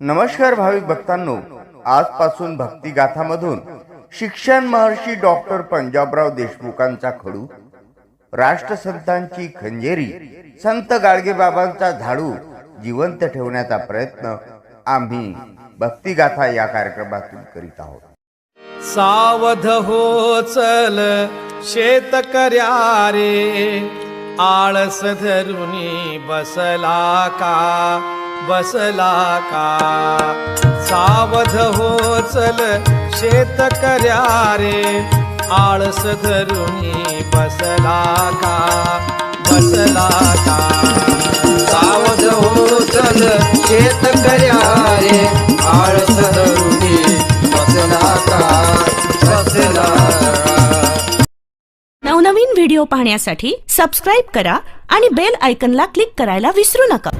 नमस्कार भाविक भक्तांनो. आजपासून भक्तिगाथामधून शिक्षण महर्षी डॉक्टर पंजाबराव देशमुखांचा खडू राष्ट्रसंतांची खंजेरी संत गाडगेबाबांचा झाडू जिवंत ठेवण्याचा प्रयत्न आम्ही भक्तिगाथा या कार्यक्रमातून करीत आहोत. सावध हो चल शेतकऱ्या रे आळस धरुनी बसला का? बसला का? सावध हो चल शेतकऱ्या रे आळस धरुनी बसला का? बसला का? सावध हो चल शेतकऱ्या रे आळस धरुनी बसला का? बसला नवनवीन व्हिडिओ पाहण्यासाठी सबस्क्राईब करा आणि बेल आयकनला क्लिक करायला विसरू नका.